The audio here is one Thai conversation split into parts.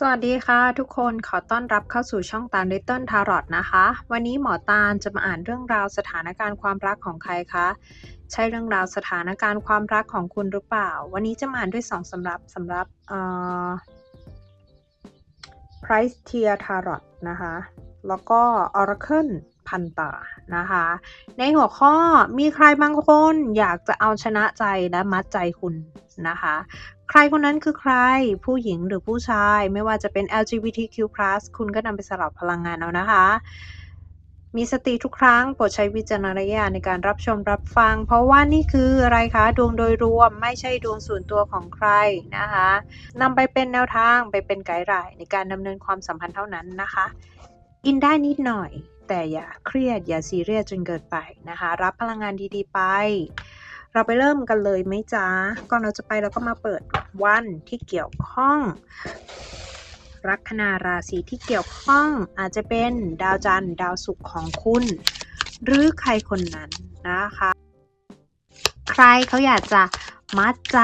สวัสดีค่ะ ทุกคนขอต้อนรับเข้าสู่ช่องตาลริตเติ้ลทารอตนะคะ วันนี้หมอตาลจะมาอ่านเรื่องราวสถานการณ์ความรักของใครคะ ใช่เรื่องราวสถานการณ์ความรักของคุณหรือเปล่า วันนี้จะมาอ่านด้วยสองสำรับสำรับเอ่อ Price Tier Tarot นะคะ แล้วก็ Oracle พันตานะคะ ในหัวข้อมีใครบางคนอยากจะเอาชนะใจและมัดใจคุณนะคะ ใครคนนั้นคือใคร ผู้หญิงหรือผู้ชาย ไม่ว่าจะเป็น LGBTQ+ คุณก็นำไปสลับพลังงานเอานะคะ มีสติทุกครั้งโปรดใช้วิจารณญาณในการรับชมรับฟัง เพราะว่านี่คืออะไรคะ ดวงโดยรวมไม่ใช่ดวงส่วนตัวของใครนะคะนำไปเป็นแนวทางไปเป็นไกด์ไลน์ในการดำเนินความสัมพันธ์เท่านั้นนะคะ อินได้นิดหน่อย แต่อย่าเครียดอย่าซีเรียสจนเกินไปนะคะ รับพลังงานดีๆไป เราไปเริ่มกันเลยไหมจ๊ะ ก่อนเราจะไปเราก็มาเปิดวันที่เกี่ยวข้อง ลัคนาราศีที่เกี่ยวข้องอาจจะเป็นดาวจันทร์ดาวศุกร์ของคุณ หรือใครคนนั้นนะคะ ใครเขาอยากจะมัดใจ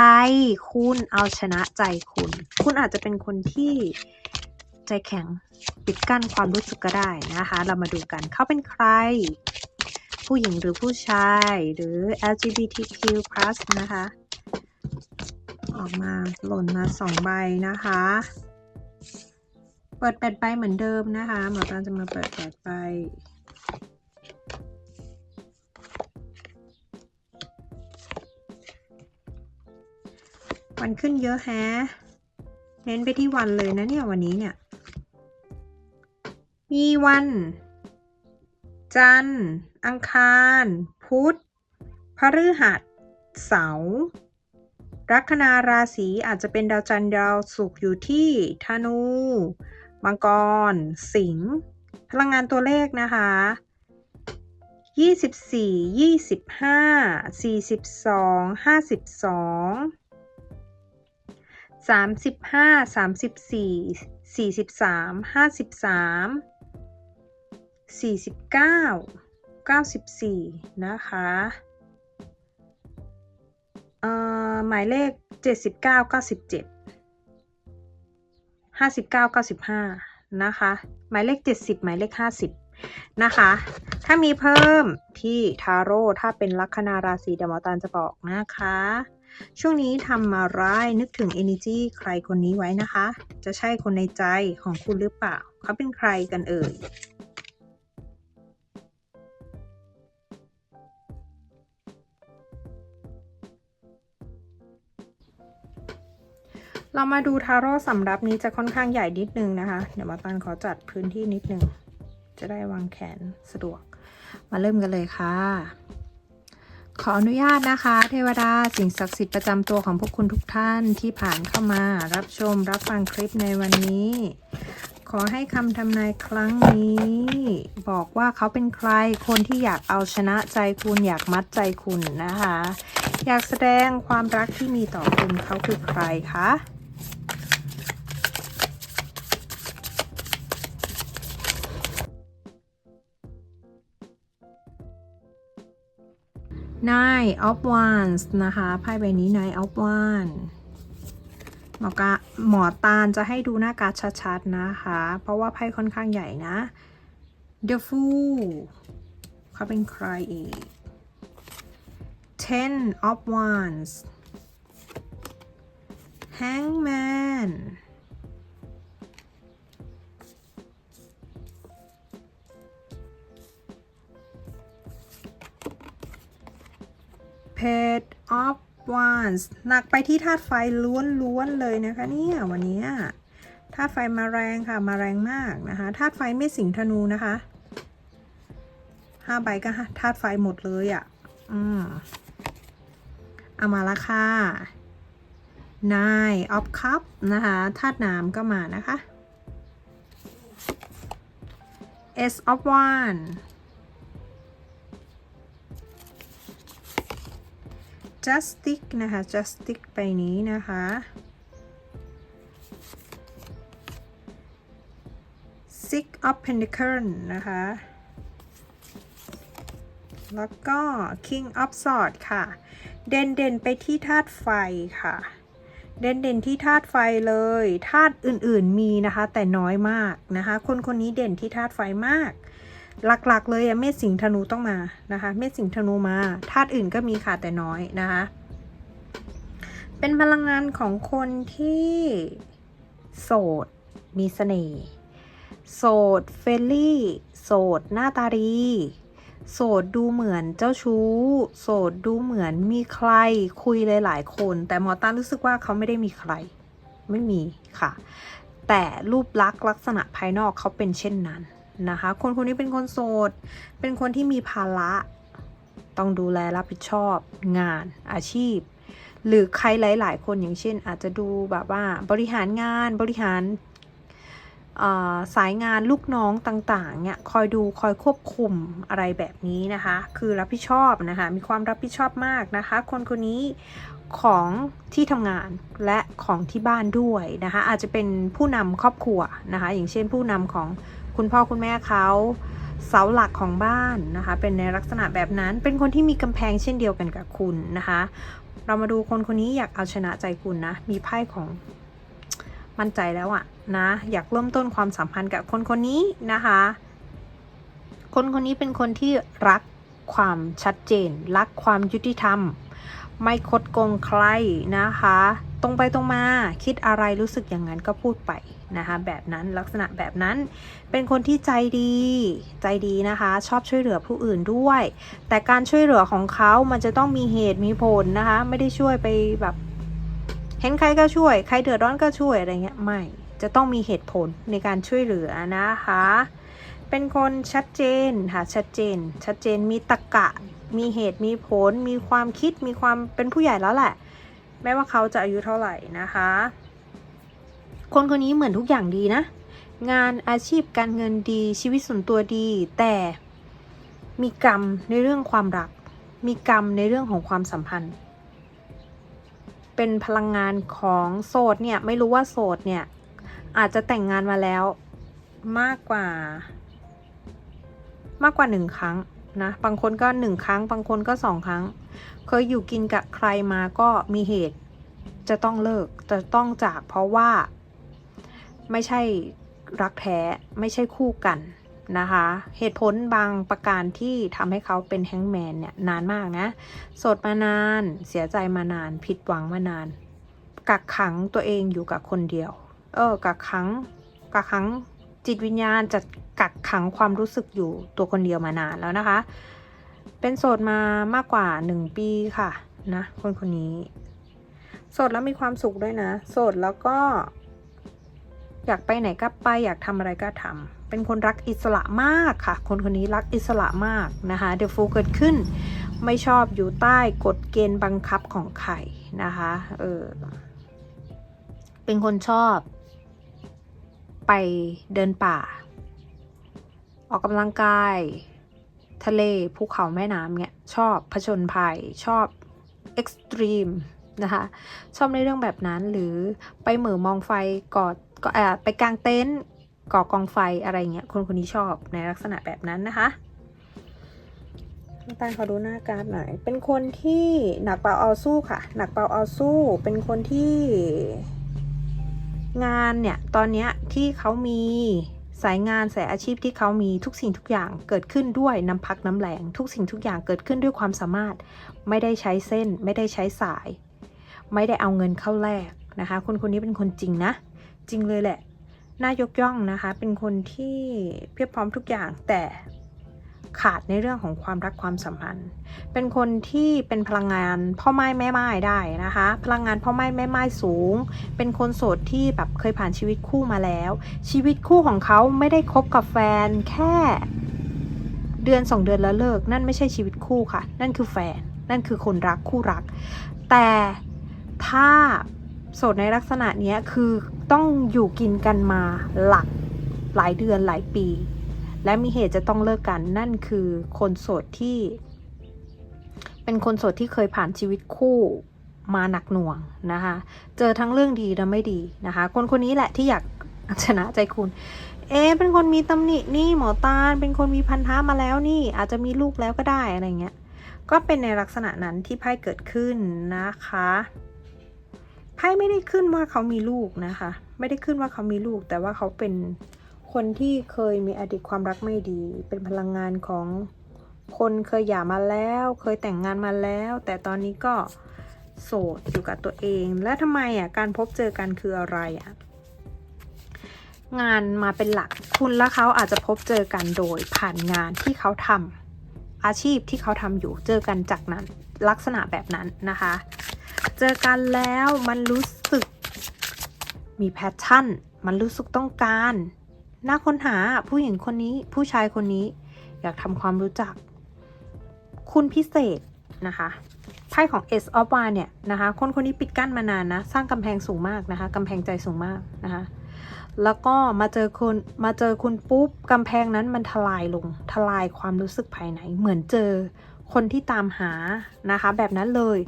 คุณเอาชนะใจคุณ คุณอาจจะเป็นคนที่ใจแข็งปิดกั้นความรู้สึกก็ได้นะคะ เรามาดูกันเขาเป็นใคร ผู้หญิงหรือผู้ชายหรือ LGBTQ+ นะคะ ออกมาหล่นมาสองใบนะคะ เปิดแปดใบเหมือนเดิมนะคะหมอตาจะมาเปิดแปดใบวันขึ้นเยอะแฮะ เน้นไปที่วันเลยนะเนี่ยวันนี้เนี่ย มีวัน จันทร์ อังคาร พุธ พฤหัส เสาร์ลัคนาราศีอาจจะเป็นดาวจันทร์ดาวศุกร์อยู่ที่ธนู มังกร สิงห์ พลังงานตัวเลขนะคะ 24 25 42 52 35 34 43 53 49 94 นะคะเอ่อหมายเลข 79 97 59 95 นะคะ หมายเลข 70 หมายเลข 50 นะคะ ถ้ามีเพิ่มที่ทาโร่ถ้าเป็นลัคนาราศีเดมอตาลจะบอกนะคะ ช่วงนี้ทำอะไรนึกถึง energy ใครคนนี้ไว้นะคะ จะใช่คนในใจของคุณหรือเปล่า เขาเป็นใครกันเอ่ย เรามาดูทาโร่สำรับนี้จะค่อนข้างใหญ่นิดนึงนะคะ เดี๋ยวมาตันขอจัดพื้นที่นิดนึง จะได้วางแขนสะดวก มาเริ่มกันเลยค่ะ ขออนุญาตนะคะ เทวดาสิ่งศักดิ์สิทธิ์ประจำตัวของพวกคุณทุกท่านที่ผ่านเข้ามารับชมรับฟังคลิปในวันนี้ ขอให้คำทำนายครั้งนี้ บอกว่าเขาเป็นใครคนที่อยากเอาชนะใจคุณอยากมัดใจคุณนะคะ อยากแสดงความรักที่มีต่อคุณเขาคือใครคะ Nine of Wands นะคะไพ่ใบนี้ Nine of Wands หมอกะหมอตาลจะให้ดูหน้าการชัดๆนะคะ เพราะว่าไพ่ค่อนข้างใหญ่นะ The Fool เขาเป็นใครอีก Ten of Wands Hangman Page of Wands หนักไปที่ธาตุไฟล้วนๆเลยนะคะเนี่ยวันนี้ธาตุไฟมาแรงค่ะมาแรงมากนะคะธาตุไฟไม่สิงธนูนะคะห้าใบก็ธาตุไฟหมดเลยอะ่ะอืมเอามาละค่ะ Nine of Cup นะคะธาตุน้ำก็มานะคะ S of One just stick นะคะ just stick ไปนี้นะคะ six of pentacle นะคะ แล้วก็ king of sword ค่ะ เด่นเด่นไปที่ธาตุไฟค่ะ เด่นเด่นที่ธาตุไฟเลยธาตุอื่นๆมีนะคะ แต่น้อยมากนะคะ คนคนนี้เด่นที่ธาตุไฟมาก หลักๆ เลยอะเมษสิงห์ธนูต้องมานะคะ เมษสิงห์ธนูมาธาตุอื่นก็มีค่ะแต่น้อยนะคะ เป็นพลังงานของคนที่โสดมีเสน่ห์โสดเฟรนลี่ โสดหน้าตาดีโสดดูเหมือนเจ้าชู้ โสดดูเหมือนมีใครคุยหลายๆคน แต่หมอตารู้สึกว่าเขาไม่ได้มีใคร ไม่มีค่ะ แต่รูปลักษณ์ลักษณะภายนอกเขาเป็นเช่นนั้น นะคะ คนคนนี้เป็นคนโสด เป็นคนที่มีภาระ ต้องดูแลรับผิดชอบงานอาชีพ หรือใครหลาย ๆ คนอย่างเช่น อาจจะดูแบบว่าบริหารงานบริหารสายงานลูกน้องต่าง ๆ เนี่ย คอยดูคอยควบคุมอะไรแบบนี้นะคะ คือรับผิดชอบนะคะ มีความรับผิดชอบมากนะคะ คนคนนี้ของที่ทำงานและของที่บ้านด้วยนะคะ อาจจะเป็นผู้นำครอบครัวนะคะ อย่างเช่นผู้นำของ คุณพ่อคุณแม่เขาเสาหลักของบ้านนะคะ เป็นในลักษณะแบบนั้น เป็นคนที่มีกำแพงเช่นเดียวกันกับคุณนะคะ เรามาดูคนคนนี้อยากเอาชนะใจคุณนะ มีไพ่ของมั่นใจแล้วอะนะ อยากเริ่มต้นความสัมพันธ์กับคนคนนี้นะคะ คนคนนี้เป็นคนที่รักความชัดเจน รักความยุติธรรม ไม่คดโกงใครนะคะ ตรงไปตรงมา คิดอะไรรู้สึกอย่างนั้นก็พูดไป นะคะแบบนั้นลักษณะแบบนั้น เป็นคนที่ใจดีใจดีนะคะ ชอบช่วยเหลือผู้อื่นด้วย แต่การช่วยเหลือของเขามันจะต้องมีเหตุมีผลนะคะ ไม่ได้ช่วยไปแบบเห็นใครก็ช่วย ใครเดือดร้อนก็ช่วยอะไรเงี้ยไม่จะต้องมีเหตุผลในการช่วยเหลือนะคะ เป็นคนชัดเจนค่ะชัดเจน ชัดเจนมีตรรกะ มีเหตุมีผล มีความคิดมีความเป็นผู้ใหญ่แล้วแหละไม่ว่าเขาจะอายุเท่าไหร่นะคะ คนคนนี้เหมือนทุกอย่างดีนะ งานอาชีพการเงินดีชีวิตส่วนตัวดี แต่มีกรรมในเรื่องความรัก มีกรรมในเรื่องของความสัมพันธ์ เป็นพลังงานของโสดเนี่ย ไม่รู้ว่าโสดเนี่ย อาจจะแต่งงานมาแล้วมากกว่า มากกว่าหนึ่งครั้งนะ บางคนก็หนึ่งครั้ง บางคนก็สองครั้ง เคยอยู่กินกับใครมาก็มีเหตุจะต้องเลิกจะต้องจากเพราะว่า ไม่ใช่รักแท้ไม่ใช่คู่กันนะคะ เหตุผลบางประการที่ทำให้เขาเป็นแฮงแมนเนี่ยนานมากนะ โสดมานาน เสียใจมานาน ผิดหวังมานาน กักขังตัวเองอยู่กับคนเดียว เออ กักขัง กักขังจิตวิญญาณจะกักขังความรู้สึกอยู่ตัวคนเดียวมานานแล้วนะคะ เป็นโสดมามากกว่าหนึ่งปีค่ะนะคนคนนี้ โสดแล้วมีความสุขด้วยนะ โสดแล้วก็ อยากไปไหนก็ไปอยากทำอะไรก็ทำเป็นคนรักอิสระมากค่ะ คนคนนี้รักอิสระมากนะคะเดฟูเกิดขึ้น ไม่ชอบอยู่ใต้กฎเกณฑ์บังคับของใครนะคะเออเป็นคนชอบ ไปเดินป่า ออกกำลังกาย ทะเลภูเขาแม่น้ำเนี่ยชอบผจญภัยชอบเอ็กซ์ตรีมนะคะชอบในเรื่องแบบนั้นหรือไปเหมือมองไฟกอด ก็แอบไปกางเต็นท์ก่อกองไฟอะไรเงี้ยคนคนนี้ชอบในลักษณะแบบนั้นนะคะน้ำตาลขอดูหน้าการ์ดหน่อย เป็นคนที่หนักเบาเอาสู้ค่ะ หนักเบาเอาสู้ เป็นคนที่งานเนี่ย ตอนเนี้ยที่เขามีสายงานสายอาชีพที่เขามีทุกสิ่งทุกอย่างเกิดขึ้นด้วยน้ำพักน้ำแรงทุกสิ่งทุกอย่างเกิดขึ้นด้วยความสามารถ ไม่ได้ใช้เส้น ไม่ได้ใช้สาย ไม่ได้เอาเงินเข้าแลกนะคะคนคนนี้เป็นคนจริงนะ จริงเลยแหละ น่ายกย่องนะคะ เป็นคนที่เพียบพร้อมทุกอย่างแต่ขาดในเรื่องของความรักความสัมพันธ์ เป็นคนที่เป็นพลังงานพ่อไม้แม่ไม้ได้นะคะ พลังงานพ่อไม้แม่ไม้สูง เป็นคนโสดที่แบบเคยผ่านชีวิตคู่มาแล้ว ชีวิตคู่ของเขาไม่ได้คบกับแฟนแค่ เดือนสองเดือนแล้วเลิก นั่นไม่ใช่ชีวิตคู่ค่ะ นั่นคือแฟน นั่นคือคนรักคู่รัก แต่ถ้าโสดในลักษณะนี้คือ ต้องอยู่กินกันมาหลักหลายเดือนหลายปี และมีเหตุจะต้องเลิกกันนั่นคือคนโสดที่ เป็นคนโสดที่เคยผ่านชีวิตคู่มาหนักหน่วงนะคะ เจอทั้งเรื่องดีและไม่ดีนะคะ คนคนนี้แหละที่อยากชนะใจคุณ เอ๊เป็นคนมีตำหนินี่หมอตาล เป็นคนมีพันธะมาแล้วนี่ อาจจะมีลูกแล้วก็ได้อะไรเงี้ย ก็เป็นในลักษณะนั้นที่ไพ่เกิดขึ้นนะคะ พ่ไม่ได้ขึ้นว่าเขามีลูกนะคะ ไม่ได้ขึ้นว่าเขามีลูก แต่ว่าเขาเป็นคนที่เคยมีอดีตความรักไม่ดี เป็นพลังงานของคนเคยหย่ามาแล้ว เคยแต่งงานมาแล้ว แต่ตอนนี้ก็โสดอยู่กับตัวเอง และทำไมอะการพบเจอกันคืออะไรอะงานมาเป็นหลัก คุณและเขาอาจจะพบเจอกันโดยผ่านงานที่เขาทำอาชีพที่เขาทำอยู่เจอกันจากนั้นลักษณะแบบนั้นนะคะ จอกันแล้วมันรู้สึก มีแพชชั่น มันรู้สึกต้องการน่าค้นหาผู้หญิงคนนี้ผู้ชายคนนี้ อยากทำความรู้จัก คุณพิเศษนะคะไพ่ของ S of w a เนี่ยนะคะคนคนนี้ปิดกั้นมานานนะ สร้างกำแพงสูงมากนะคะกำแพงใจสูงมากนะคะแล้วก็มาเจอคุณมาเจอคุณปุ๊บกำแพงนั้นมันทลายลงทลายความรู้สึกภายใน เหมือนเจอคนที่ตามหานะคะ แบบนั้นเลย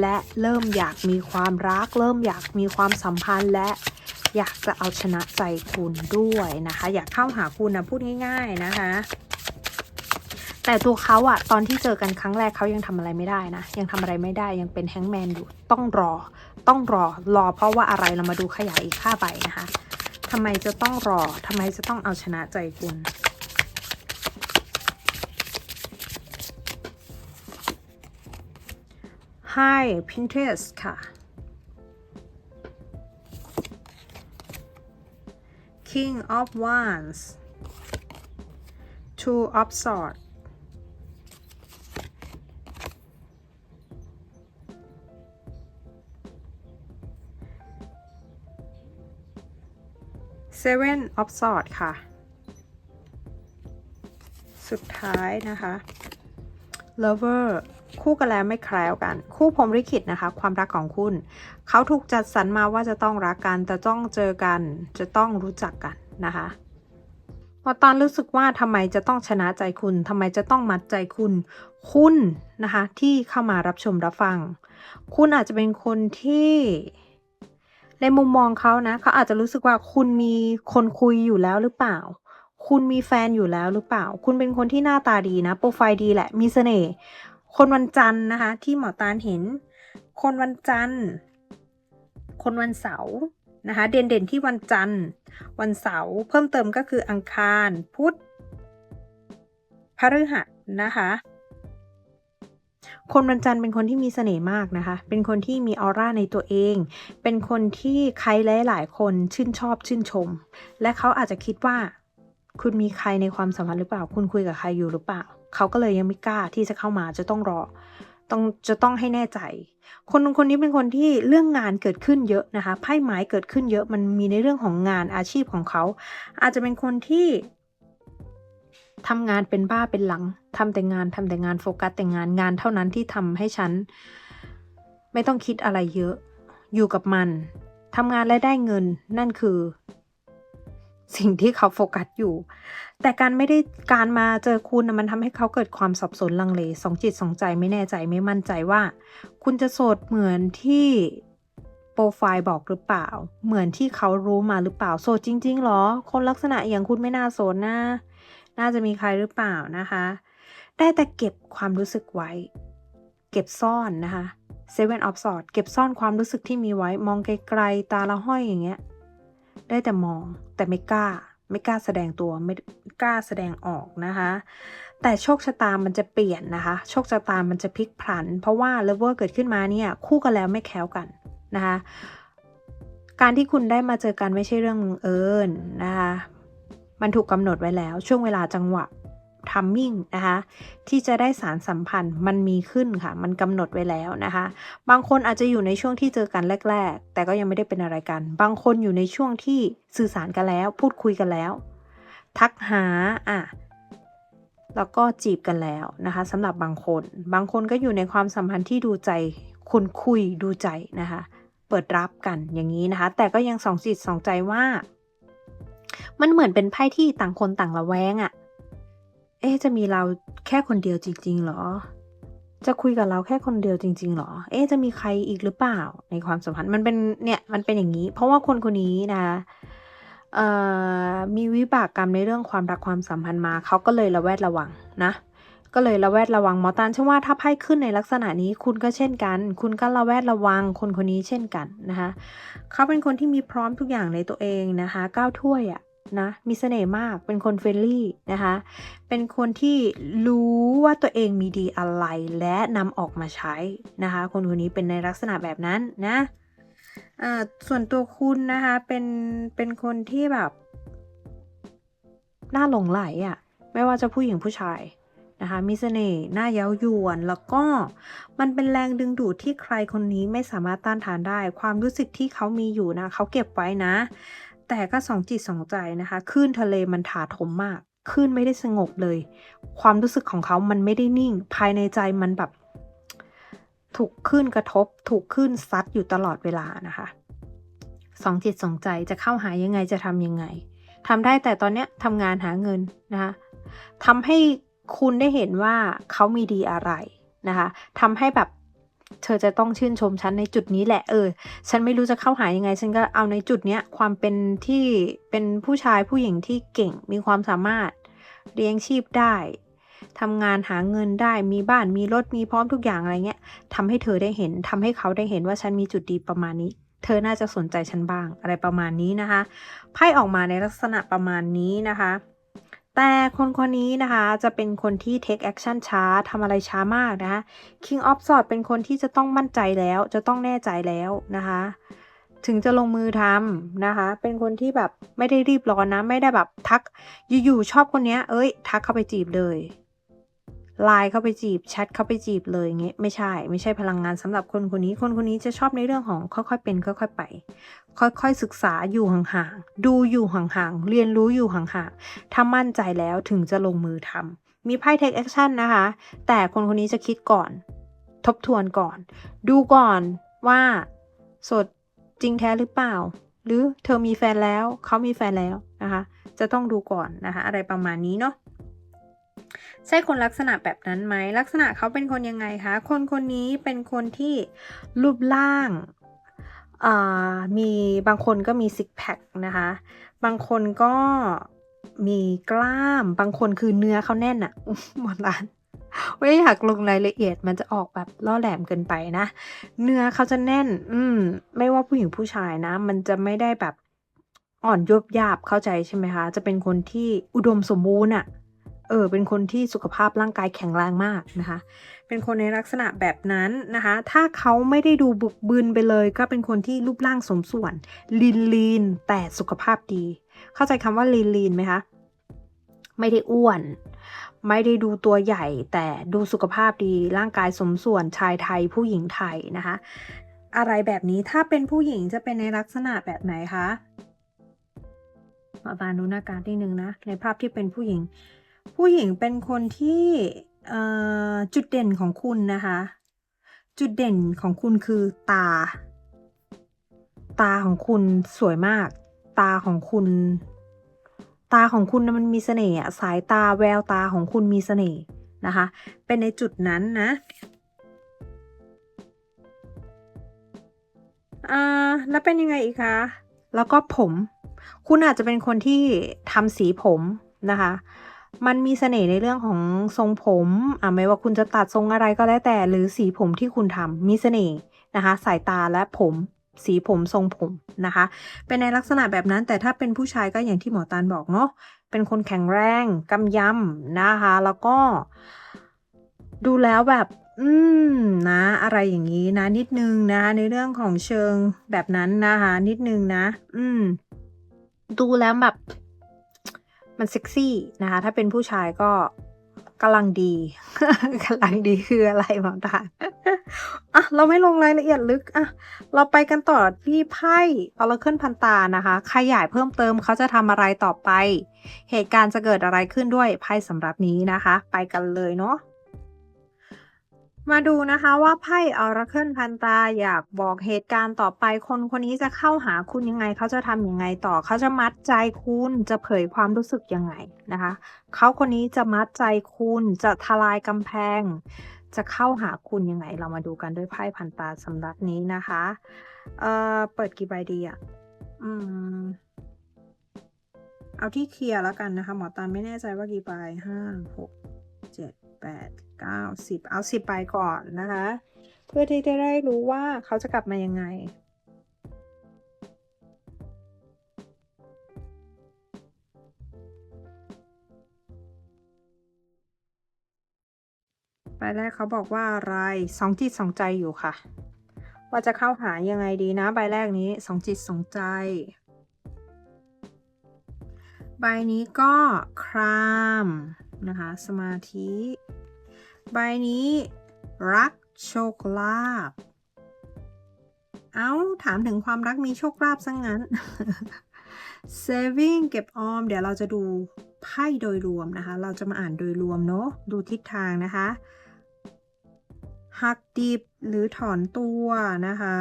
และเริ่มอยากมีความรัก เริ่มอยากมีความสัมพันธ์และอยากจะเอาชนะใจคุณด้วยนะคะ อยากเข้าหาคุณนะพูดง่าย ๆนะคะแต่ตัวเขาอะตอนที่เจอกันครั้งแรกเขายังทำอะไรไม่ได้นะ ยังทำอะไรไม่ได้ยังเป็นแฮงแมนอยู่ต้องรอ ต้องรอรอเพราะว่าอะไรเรามาดูขยายอีกค่าใบนะคะทำไมจะต้องรอทำไมจะต้องเอาชนะใจคุณ Hi Pinterest ค่ะ King of Wands Two of Swords Seven of Swords ค่ะ สุดท้ายนะคะ Lover คู่กันแล้วไม่แคล้วกัน คู่พรมลิขิตนะคะ ความรักของคุณ เขาถูกจัดสรรมาว่าจะต้องรักกันจะต้องเจอกัน จะต้องรู้จักกันนะคะพอตอนรู้สึกว่าทำไมจะต้องชนะใจคุณทำไมจะต้องมัดใจคุณ คุณนะคะ ที่เข้ามารับชมรับฟัง คุณอาจจะเป็นคนที่ในมุมมองเขานะเขาอาจจะรู้สึกว่าคุณมีคนคุยอยู่แล้วหรือเปล่า คุณมีแฟนอยู่แล้วหรือเปล่า คุณเป็นคนที่หน้าตาดีนะ โปรไฟล์ดีแหละมีเสน่ห์ คนวันจันทร์นะคะ ที่หมอตาลเห็น คนวันจันทร์ คนวันเสาร์นะคะ เด่นเด่นๆที่วันจันทร์ วันเสาร์เพิ่มเติมก็คืออังคาร พุธพฤหัสนะคะ คนวันจันทร์เป็นคนที่มีเสน่ห์มากนะคะ เป็นคนที่มีออร่าในตัวเอง เป็นคนที่ใครหลาย ๆ คนชื่นชอบชื่นชม และเขาอาจจะคิดว่า คุณมีใครในความสัมพันธ์หรือเปล่า คุณคุยกับใครอยู่หรือเปล่า เขาก็เลยยังไม่กล้าที่จะเข้ามาจะต้องรอต้องจะต้องให้แน่ใจ คนคนนี้เป็นคนที่เรื่องงานเกิดขึ้นเยอะนะคะไพ่ไม้เกิดขึ้นเยอะมันมีในเรื่องของงานอาชีพของเขา อาจจะเป็นคนที่ทำงานเป็นบ้าเป็นหลังทำแต่งานทำแต่งานโฟกัสแต่งานงานเท่านั้นที่ทำให้ฉัน ไม่ต้องคิดอะไรเยอะ อยู่กับมันทำงานและได้เงินนั่นคือ สิ่งที่เขาโฟกัสอยู่ แต่การไม่ได้การมาเจอคุณมันทำให้เขาเกิดความสับสนลังเลสองจิตสองใจไม่แน่ใจไม่มั่นใจว่า คุณจะโสดเหมือนที่โปรไฟล์บอกหรือเปล่า เหมือนที่เขารู้มาหรือเปล่า โสดจริง ๆ หรอ คนลักษณะอย่างคุณไม่น่าโสดนะน่าจะมีใครหรือเปล่านะคะ ได้แต่เก็บความรู้สึกไว้ เก็บซ่อนนะคะ Seven of Swords เก็บซ่อนความรู้สึกที่มีไว้ มองไกลๆ ตาละห้อยอย่างเงี้ย ได้แต่มองแต่ไม่กล้า ไม่กล้าแสดงตัวไม่กล้าแสดงออกนะคะ แต่โชคชะตามันจะเปลี่ยนนะคะ โชคชะตามันจะพลิกผัน เพราะว่าเลเวอร์เกิดขึ้นมาเนี่ยคู่กันแล้วไม่แคล้วกันนะคะการที่คุณได้มาเจอกันไม่ใช่เรื่องบังเอิญนะคะ มันถูกกำหนดไว้แล้ว ช่วงเวลาจังหวะ ทัมมิ่งนะคะที่จะได้สารสัมพันธ์มันมีขึ้นค่ะ มันกำหนดไว้แล้วนะคะ บางคนอาจจะอยู่ในช่วงที่เจอกันแรก ๆ แต่ก็ยังไม่ได้เป็นอะไรกัน บางคนอยู่ในช่วงที่สื่อสารกันแล้ว พูดคุยกันแล้ว ทักหาอะแล้วก็จีบกันแล้วนะคะสำหรับบางคน บางคนก็อยู่ในความสัมพันธ์ที่ดูใจคุณคุยดูใจนะคะ เปิดรับกันอย่างนี้นะคะ แต่ก็ยังสองจิตสองใจว่า มันเหมือนเป็นไพ่ที่ต่างคนต่างระแวงอะ่ะ เอ๊จะมีเราแค่คนเดียวจริง ๆ หรอ จะคุยกับเราแค่คนเดียวจริง ๆ หรอ เอ๊จะมีใครอีกหรือเปล่า ในความสัมพันธ์มันเป็นเนี่ยมันเป็นอย่างนี้ เพราะว่าคนคนนี้นะเอ่อมีวิบากกรรมในเรื่องความรักความสัมพันธ์มาเขาก็เลยระแวดระวังนะ ก็เลยระแวดระวังหมอตานเชื่อว่าถ้าไพ่ขึ้นในลักษณะนี้คุณก็เช่นกัน คุณก็ระแวดระวังคนคนนี้เช่นกันนะคะเขาเป็นคนที่มีพร้อมทุกอย่างในตัวเองนะคะก้าวถ้วยอะ นะ มีเสน่ห์มาก เป็นคนเฟรนลี่นะคะ เป็นคนที่รู้ว่าตัวเองมีดีอะไรและนำออกมาใช้นะคะ คนคนนี้เป็นในลักษณะแบบนั้นนะส่วนตัวคุณนะคะเป็นเป็นคนที่แบบน่าหลงไหลอะ่ะ ไม่ว่าจะผู้หญิงผู้ชายนะคะมีเสน่ห์น่าเย้ายวน แล้วก็มันเป็นแรงดึงดูดที่ใครคนนี้ไม่สามารถต้านทานได้ ความรู้สึกที่เขามีอยู่นะ เขาเก็บไว้นะ แต่ก็สองจิตสองใจนะคะคลื่นทะเลมันถาโถมมากคลื่นไม่ได้สงบเลย ความรู้สึกของเขามันไม่ได้นิ่ง ภายในใจมันแบบ ถูกคลื่นกระทบ ถูกคลื่นซัดอยู่ตลอดเวลานะคะสองจิตสองใจจะเข้าหายังไงจะทำยังไงทำได้แต่ตอนเนี้ยทำงานหาเงินนะคะทำให้คุณได้เห็นว่าเขามีดีอะไรนะคะทำให้แบบ เธอจะต้องชื่นชมฉันในจุดนี้แหละ เออ ฉันไม่รู้จะเข้าหายังไง ฉันก็เอาในจุดเนี้ยความเป็นที่เป็นผู้ชายผู้หญิงที่เก่งมีความสามารถเลี้ยงชีพได้ทำงานหาเงินได้มีบ้านมีรถมีพร้อมทุกอย่างอะไรเงี้ยทำให้เธอได้เห็นทำให้เขาได้เห็นว่าฉันมีจุดดีประมาณนี้ เธอน่าจะสนใจฉันบ้างอะไรประมาณนี้นะคะไพ่ออกมาในลักษณะประมาณนี้นะคะ แต่คนคนนี้นะคะจะเป็นคนที่ take action ช้าทำอะไรช้ามากนะคะ King of Swords เป็นคนที่จะต้องมั่นใจแล้วจะต้องแน่ใจแล้วนะคะ ถึงจะลงมือทำนะคะ เป็นคนที่แบบไม่ได้รีบร้อนนะ ไม่ได้แบบทักอยู่ๆชอบคนนี้เอ้ย ทักเข้าไปจีบเลย ไลน์เข้าไปจีบแชทเข้าไปจีบเลยเงี้ยไม่ใช่ ไม่ใช่พลังงานสำหรับคนคนนี้ คนคนนี้จะชอบในเรื่องของค่อยๆเป็น ค่อย ๆ ไป ค่อยๆศึกษาอยู่ห่างๆดูอยู่ห่างๆเรียนรู้อยู่ห่างๆถ้ามั่นใจแล้วถึงจะลงมือทำมีไพ่ take action นะคะ แต่คนคนนี้จะคิดก่อน ทบทวนก่อน ดูก่อนว่าสดจริงแท้หรือเปล่า หรือเธอมีแฟนแล้วเขามีแฟนแล้วนะคะ จะต้องดูก่อนนะคะ อะไรประมาณนี้เนาะ ใช่คนลักษณะแบบนั้นไหม ลักษณะเขาเป็นคนยังไงคะ คนคนนี้เป็นคนที่รูปร่าง มีบางคนก็มีซิกแพคนะคะ บางคนก็มีกล้าม บางคนคือเนื้อเขาแน่นอะหมดร้านไม่อยากลงรายละเอียดมันจะออกแบบล่อแหลมเกินไปนะ เนื้อเขาจะแน่น อืม ไม่ว่าผู้หญิงผู้ชายนะ มันจะไม่ได้แบบอ่อนยุบยาบเข้าใจใช่ไหมคะ จะเป็นคนที่อุดมสมบูรณ์อะ ออเป็นคนที่สุขภาพร่างกายแข็งแรงมากนะคะ เป็นคนในลักษณะแบบนั้นนะคะ ถ้าเขาไม่ได้ดูบุกบึนไปเลย ก็เป็นคนที่รูปร่างสมส่วนลีนลีนแต่สุขภาพดี เข้าใจคำว่าลีนลีนไหมคะ ไม่ได้อ้วน ไม่ได้ดูตัวใหญ่ แต่ดูสุขภาพดี ร่างกายสมส่วนชายไทยผู้หญิงไทยนะคะ อะไรแบบนี้ถ้าเป็นผู้หญิงจะเป็นในลักษณะแบบไหนคะมาบานดูหน้าการที่หนึ่งนะในภาพที่เป็นผู้หญิง ผู้หญิงเป็นคนที่จุดเด่นของคุณนะคะ จุดเด่นของคุณคือตา ตาของคุณสวยมาก ตาของคุณ ตาของคุณมันมีเสน่ห์สายตาแววตาของคุณมีเสน่ห์นะคะ เป็นในจุดนั้นนะอ่าแล้วเป็นยังไงอีกคะ แล้วก็ผม คุณอาจจะเป็นคนที่ทำสีผมนะคะ มันมีเสน่ห์ในเรื่องของทรงผมอ่าไม่ว่าคุณจะตัดทรงอะไรก็แล้วแต่ หรือสีผมที่คุณทำมีเสน่ห์นะคะ สายตาและผมสีผมทรงผมนะคะ เป็นในลักษณะแบบนั้นแต่ถ้าเป็นผู้ชายก็อย่างที่หมอตาลบอกเนาะเป็นคนแข็งแรงกำยำนะคะ แล้วก็ดูแล้วแบบ อืมนะ อะไรอย่างนี้นะ นิดนึงนะ ในเรื่องของเชิงแบบนั้นนะคะ นิดนึงนะ อืม ดูแล้วแบบ มันเซ็กซี่นะคะถ้าเป็นผู้ชายก็กำลังดีกำลังดีคืออะไรบางท่านอะเราไม่ลงรายละเอียดลึกอะเราไปกันต่อที่ไพ่ออร์เคิลพันตานะคะ ขยายเพิ่มเติมเขาจะทำอะไรต่อไป เหตุการณ์จะเกิดอะไรขึ้นด้วยไพ่สำหรับนี้นะคะ ไปกันเลยเนาะ มาดูนะคะว่าไพ่ออราเคิลพันตาอยากบอกเหตุการณ์ต่อไปคนคนนี้จะเข้าหาคุณยังไง เขาจะทำยังไงต่อ เขาจะมัดใจคุณจะเผยความรู้สึกยังไงนะคะ เขาคนนี้จะมัดใจคุณจะทลายกำแพง จะเข้าหาคุณยังไง เรามาดูกันด้วยไพ่พันตาสำรับนี้นะคะเอ่อเปิดกี่ใบดีอะอืมเอาที่เคลียร์แล้วกันนะคะ หมอตาไม่แน่ใจว่ากี่ใบห้าหกเจ็ดแแปด เก้าสิบเอาสิบไปก่อนนะคะ เพื่อที่จะได้รู้ว่าเขาจะกลับมายังไงไปแรกเขาบอกว่าอะไรสองจิตสองใจอยู่ค่ะ ว่าจะเข้าหายังไงดีนะใบแรกนี้สองจิตสองใจ ใบนี้ก็ครามนะคะ สมาธิ ใบนี้ รักโชคลาภเอาถามถึงความรักมีโชคลาภซะงงั้น saving เก็บออม เดี๋ยวเราจะดูไพ่โดยรวมนะคะ เราจะมาอ่านโดยรวมเนาะ ดูทิศทางนะคะ หักดิบหรือถอนตัวนะคะ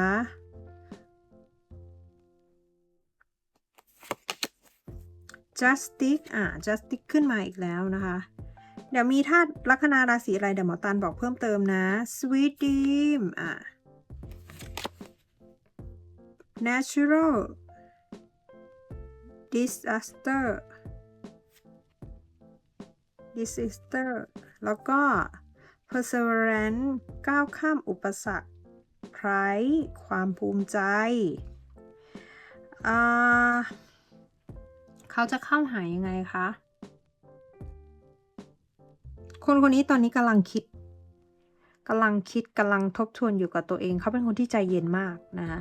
justice อะ justice ขึ้นมาอีกแล้วนะคะ เดี๋ยวมีธาตุลัคนาราศีอะไรเดี๋ยวหมอตันบอกเพิ่มเติมนะ sweet dream อะ natural disaster disaster แล้วก็ perseverance ก้าวข้ามอุปสรรค pride ความภูมิใจอ่าเขาจะเข้าหายังไงคะ คนคนนี้ตอนนี้กำลังคิดกำลังคิดกำลังทบทวนอยู่กับตัวเอง เขาเป็นคนที่ใจเย็นมากนะคะ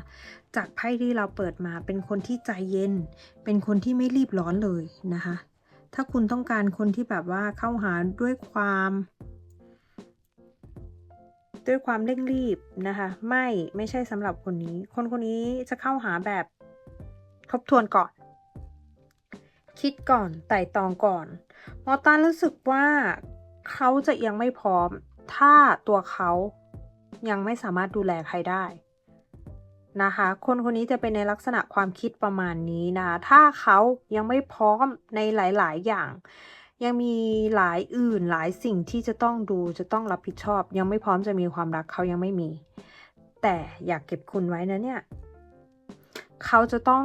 จากไพ่ที่เราเปิดมาเป็นคนที่ใจเย็น เป็นคนที่ไม่รีบร้อนเลยนะคะถ้าคุณต้องการคนที่แบบว่าเข้าหาด้วยความ ด้วยความเร่งรีบนะคะไม่ไม่ใช่สำหรับคนนี้ คนคนนี้จะเข้าหาแบบทบทวนก่อน คิดก่อนไต่ตองก่อนมอตันรู้สึกว่า เขาจะยังไม่พร้อม ถ้าตัวเขายังไม่สามารถดูแลใครได้นะคะ คนคนนี้จะเป็นในลักษณะความคิดประมาณนี้นะคะถ้าเขายังไม่พร้อมในหลาย ๆ อย่าง ยังมีหลายอื่นหลายสิ่งที่จะต้องดูจะต้องรับผิดชอบ ยังไม่พร้อมจะมีความรักเขายังไม่มี แต่อยากเก็บคุณไว้นะเนี่ย เขาจะต้อง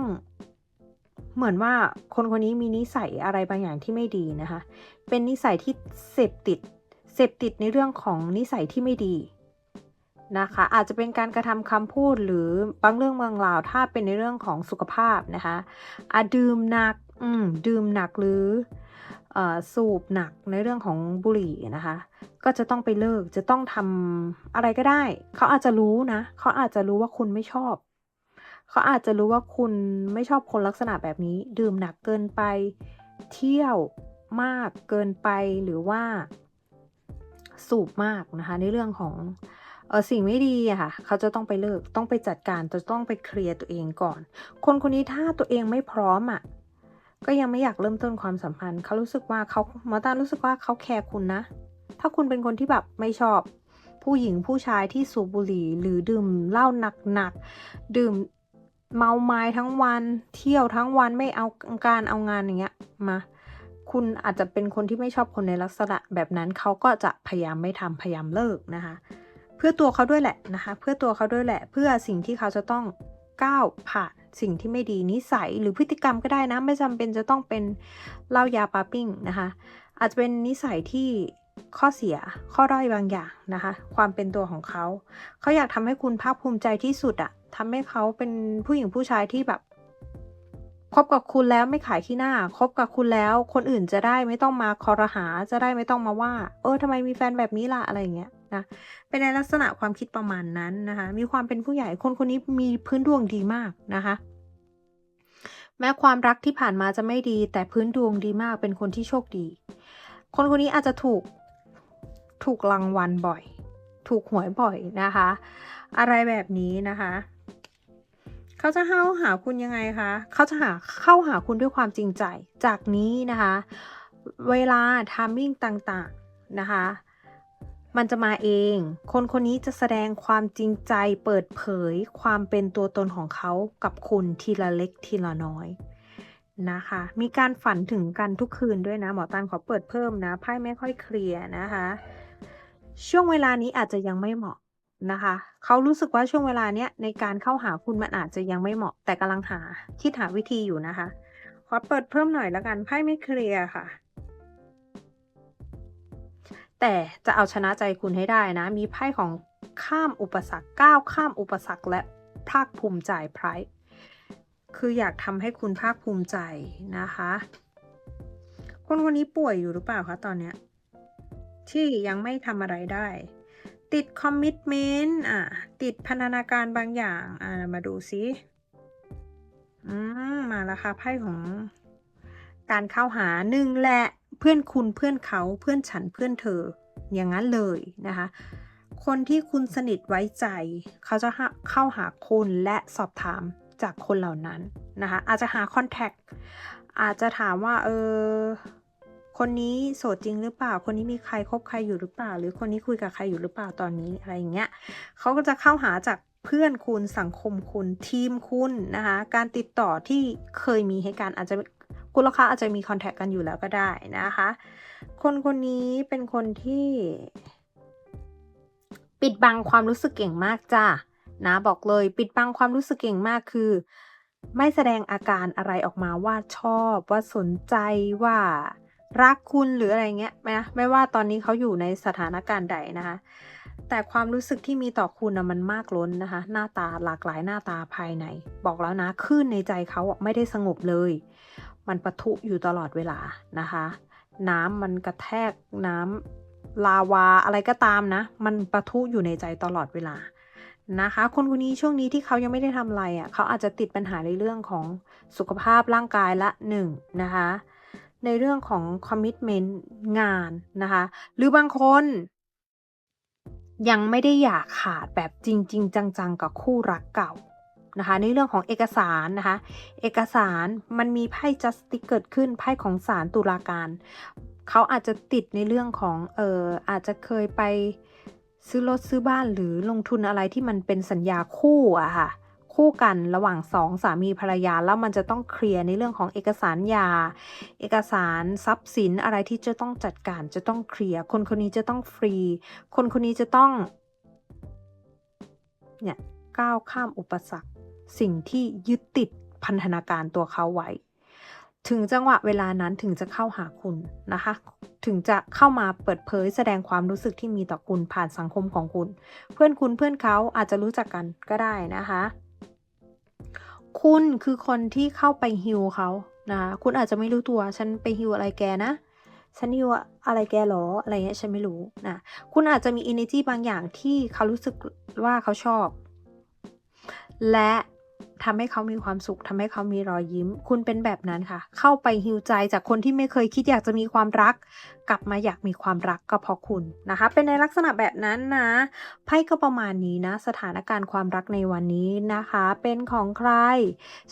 เหมือนว่าคนคนนี้มีนิสัยอะไรบางอย่างที่ไม่ดีนะคะ เป็นนิสัยที่เสพติด เสพติดในเรื่องของนิสัยที่ไม่ดีนะคะ อาจจะเป็นการกระทำคำพูดหรือบางเรื่องบางราว ถ้าเป็นในเรื่องของสุขภาพนะคะอาดื่มหนัก อืม ดื่มหนักหรืออสูบหนักในเรื่องของบุหรี่นะคะ ก็จะต้องไปเลิก จะต้องทำอะไรก็ได้ เขาอาจจะรู้นะ เขาอาจจะรู้ว่าคุณไม่ชอบ เขาอาจจะรู้ว่าคุณไม่ชอบคนลักษณะแบบนี้ ดื่มหนักเกินไป เที่ยวมากเกินไปหรือว่า สูบมากนะคะ ในเรื่องของเออสิ่งไม่ดีอะค่ะ เขาจะต้องไปเลิก ต้องไปจัดการ จะต้องไปเคลียร์ตัวเองก่อน คนคนนี้ถ้าตัวเองไม่พร้อมอะก็ยังไม่อยากเริ่มต้นความสัมพันธ์ เขารู้สึกว่าเขาหมอตารู้สึกว่าเขาแคร์คุณนะ ถ้าคุณเป็นคนที่แบบไม่ชอบ ผู้หญิงผู้ชายที่สูบบุหรี่ หรือดื่มเหล้าหนักๆ ดื่ม เมาไม้ทั้งวันเที่ยวทั้งวันไม่เอาการเอางานอย่างเงี้ยมาคุณอาจจะเป็นคนที่ไม่ชอบคนในลักษณะแบบนั้นเขาก็จะพยายามไม่ทำพยายามเลิกนะคะ เพื่อตัวเขาด้วยแหละนะคะ เพื่อตัวเขาด้วยแหละ เพื่อสิ่งที่เขาจะต้องก้าวผ่านสิ่งที่ไม่ดีนิสัยหรือพฤติกรรมก็ได้นะ ไม่จำเป็นจะต้องเป็นเหล้ายาปาปิ้งนะคะ อาจจะเป็นนิสัยที่ข้อเสียข้อด้อยบางอย่างนะคะ ความเป็นตัวของเขา เขาอยากทำให้คุณภาคภูมิใจที่สุดอะ ทำให้เขาเป็นผู้หญิงผู้ชายที่แบบคบกับคุณแล้วไม่ขายขี้หน้าคบกับคุณแล้ว คนอื่นจะได้ไม่ต้องมาคอรหาจะได้ไม่ต้องมาว่า เออทำไมมีแฟนแบบนี้ล่ะอะไรอย่างเงี้ยนะเป็นในลักษณะความคิดประมาณนั้นนะคะ มีความเป็นผู้ใหญ่คนคนนี้มีพื้นดวงดีมากนะคะ แม้ความรักที่ผ่านมาจะไม่ดี แต่พื้นดวงดีมากเป็นคนที่โชคดี คนคนนี้อาจจะถูกถูกรางวัลบ่อย ถูกหวยบ่อยนะคะ อะไรแบบนี้นะคะ เขาจะเข้าหาคุณยังไงคะ เขาจะหาเข้าหาคุณด้วยความจริงใจ จากนี้นะคะ เวลาทามมิ่งต่างๆนะคะ มันจะมาเอง คนคนนี้จะแสดงความจริงใจเปิดเผยความเป็นตัวตนของเขากับคุณทีละเล็กทีละน้อยนะคะ มีการฝันถึงกันทุกคืนด้วยนะ หมอตันขอเปิดเพิ่มนะ ไพ่ไม่ค่อยเคลียร์นะคะ ช่วงเวลานี้อาจจะยังไม่เหมาะ นะคะเขารู้สึกว่าช่วงเวลาเนี้ยในการเข้าหาคุณมันอาจจะยังไม่เหมาะแต่กำลังหาคิดหาวิธีอยู่นะคะ ขอเปิดเพิ่มหน่อยแล้วกันไพ่ไม่เคลียร์ค่ะ แต่จะเอาชนะใจคุณให้ได้นะ มีไพ่ของข้ามอุปสรรคก้าวข้ามอุปสรรคและภาคภูมิใจไพร์คืออยากทำให้คุณภาคภูมิใจนะคะ คนคนนี้ป่วยอยู่หรือเปล่าคะตอนเนี้ยที่ยังไม่ทำอะไรได้ ติดคอมมิชเมนต์อะติดพันธนาการบางอย่างอ่ามาดูซิอืมมาแล้วค่ะไพ่ของ การเข้าหาหนึ่งแหละเพื่อนคุณเพื่อนเขาเพื่อนฉันเพื่อนเธอ อย่างนั้นเลยนะคะ คนที่คุณสนิทไว้ใจ เขาจะเข้าหาคุณและสอบถามจากคนเหล่านั้นนะคะ อาจจะหาคอนแทคอาจจะถามว่าเออ คนนี้โสดจริงหรือเปล่า คนนี้มีใครคบใครอยู่หรือเปล่า หรือคนนี้คุยกับใครอยู่หรือเปล่าตอนนี้อะไรอย่างเงี้ยเขาก็จะเข้าหาจากเพื่อนคุณสังคมคุณทีมคุณนะคะการติดต่อที่เคยมีให้การอาจจะคุณลูกค้าอาจจะมีคอนแทคกันอยู่แล้วก็ได้นะคะ คนคนนี้เป็นคนที่ปิดบังความรู้สึกเก่งมากจ้านะบอกเลย ปิดบังความรู้สึกเก่งมากคือ ไม่แสดงอาการอะไรออกมาว่าชอบ ว่าสนใจว่า รักคุณหรืออะไรเงี้ยนะไม่ว่าตอนนี้เขาอยู่ในสถานการณ์ใดนะคะ แต่ความรู้สึกที่มีต่อคุณนะมันมากล้นนะคะ หน้าตาหลากหลายหน้าตาภายใน บอกแล้วนะคลื่นในใจเขาไม่ได้สงบเลย มันปะทุอยู่ตลอดเวลานะคะ น้ำมันกระแทกน้ำลาวาอะไรก็ตามนะ มันปะทุอยู่ในใจตลอดเวลานะคะ คนคนนี้ช่วงนี้ที่เขายังไม่ได้ทำอะไรอะ่ะเขาอาจจะติดปัญหาในเรื่องของสุขภาพร่างกายละหนึ่งนะคะ ในเรื่องของคอมมิชเมนต์งานนะคะ หรือบางคน ยังไม่ได้อยากขาดแบบจริงๆจังๆ กับคู่รักเก่านะคะ ในเรื่องของเอกสารนะคะ เอกสารมันมีไพ่จัสติกเกิดขึ้นไพ่ของศาลตุลาการ เขาอาจจะติดในเรื่องของเอออาจจะเคยไปซื้อรถซื้อบ้านหรือลงทุนอะไรที่มันเป็นสัญญาคู่อะค่ะ คู่กันระหว่างสองสามีภรรยาแล้วมันจะต้องเคลียร์ในเรื่องของเอกสารยา เอกสารทรัพย์สินอะไรที่จะต้องจัดการจะต้องเคลียร์คนคนนี้จะต้องฟรี คนคนนี้จะต้องเนี่ยก้าวข้ามอุปสรรค สิ่งที่ยึดติดพันธนาการตัวเขาไว้ ถึงจังหวะเวลานั้นถึงจะเข้าหาคุณนะคะ ถึงจะเข้ามาเปิดเผยแสดงความรู้สึกที่มีต่อคุณผ่านสังคมของคุณ เพื่อนคุณเพื่อนเขาอาจจะรู้จักกันก็ได้นะคะ คุณคือคนที่เข้าไปฮิวเขานะคุณอาจจะไม่รู้ตัวฉันไปฮิวอะไรแกนะฉันฮิวอะไรแกหรออะไรเงี้ยฉันไม่รู้นะคุณอาจจะมี energy บางอย่างที่เขารู้สึกว่าเขาชอบ และ ทำให้เขามีความสุขทำให้เขามีรอยยิ้ม คุณเป็นแบบนั้นค่ะ เข้าไปฮิวใจจากคนที่ไม่เคยคิดอยากจะมีความรัก กลับมาอยากมีความรักก็เพราะคุณนะคะ เป็นในลักษณะแบบนั้นนะไพ่ก็ประมาณนี้นะ สถานการณ์ความรักในวันนี้นะคะ เป็นของใคร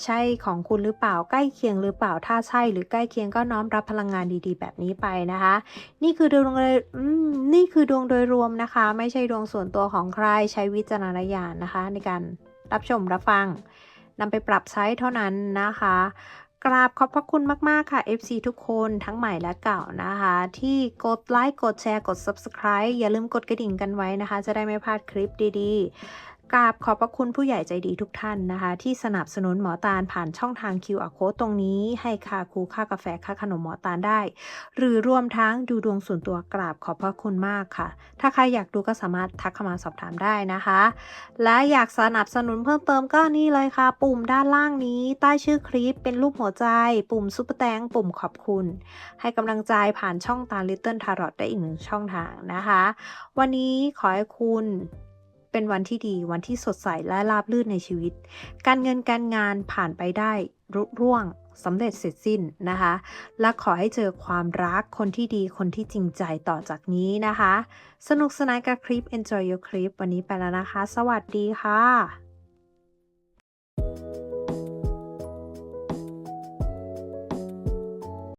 ใช่ของคุณหรือเปล่าใกล้เคียงหรือเปล่าถ้าใช่ หรือใกล้เคียงก็น้อมรับพลังงานดีๆ แบบนี้ไปนะคะ นี่คือดวงโดยนี่คือดวงโดยรวมนะคะ ไม่ใช่ดวงส่วนตัวของใครใช้วิจารณญาณนะคะ ในการรับชมรับฟัง นำไปปรับใช้เท่านั้นนะคะ กราบขอบพระคุณมาก ๆ ค่ะ FC ทุกคนทั้งใหม่และเก่านะคะ ที่กดไลค์กดแชร์กด Subscribe อย่าลืมกดกระดิ่งกันไว้นะคะ จะได้ไม่พลาดคลิปดี ๆ กราบขอบพระคุณผู้ใหญ่ใจดีทุกท่านนะคะ ที่สนับสนุนหมอตาลผ่านช่องทาง QR Code ตรงนี้ ให้ค่าครูค่ากาแฟค่าขนมหมอตาลได้ หรือรวมทั้งดูดวงส่วนตัวกราบขอบพระคุณมากค่ะ ถ้าใครอยากดูก็สามารถทักเข้ามาสอบถามได้นะคะ และอยากสนับสนุนเพิ่มเติมก็นี่เลยค่ะ ปุ่มด้านล่างนี้ ใต้ชื่อคลิปเป็นรูปหัวใจ ปุ่มซุปเปอร์แตงปุ่มขอบคุณ ให้กำลังใจผ่านช่องตาลิตเติ้ลทารอตได้อีกหนึ่งช่องทางนะคะ วันนี้ขอให้คุณ เป็นวันที่ดีวันที่สดใสและราบรื่นในชีวิต การเงินการงานผ่านไปได้รุ่ร่วงสำเร็จเสร็จสิ้นนะคะ และขอให้เจอความรักคนที่ดีคนที่จริงใจต่อจากนี้นะคะ สนุกสนานกับคลิป enjoy your clip วันนี้ไปแล้วนะคะ สวัสดีค่ะ